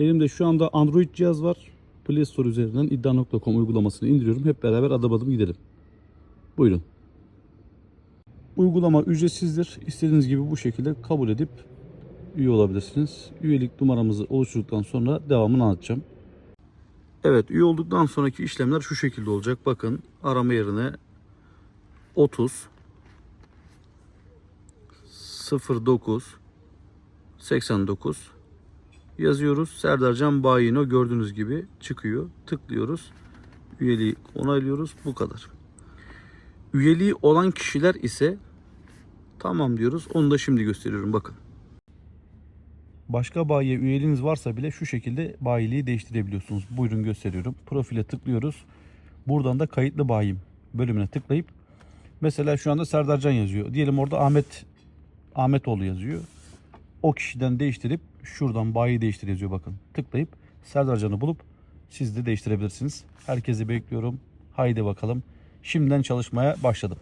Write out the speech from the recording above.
Elimde şu anda Android cihaz var. Play Store üzerinden iddia.com uygulamasını indiriyorum. Hep beraber adım adım gidelim. Buyurun. Uygulama ücretsizdir. İstediğiniz gibi bu şekilde kabul edip üye olabilirsiniz. Üyelik numaramızı oluşturduktan sonra devamını anlatacağım. Evet üye olduktan sonraki işlemler şu şekilde olacak. Bakın arama yerine 30 09 89 yazıyoruz. Serdarcan Bayino gördüğünüz gibi çıkıyor. Tıklıyoruz. Üyeliği onaylıyoruz. Bu kadar. Üyeliği olan kişiler ise tamam diyoruz. Onu da şimdi gösteriyorum. Bakın. Başka bayiye üyeliğiniz varsa bile şu şekilde bayiliği değiştirebiliyorsunuz. Buyurun gösteriyorum. Profile tıklıyoruz. Buradan da kayıtlı bayim bölümüne tıklayıp mesela şu anda Serdarcan yazıyor. Diyelim orada Ahmet Ahmetoğlu yazıyor. O kişiden değiştirip şuradan bayi değiştir yazıyor bakın. Tıklayıp Serdarcan'ı bulup siz de değiştirebilirsiniz. Herkesi bekliyorum. Haydi bakalım. Şimdiden çalışmaya başladım.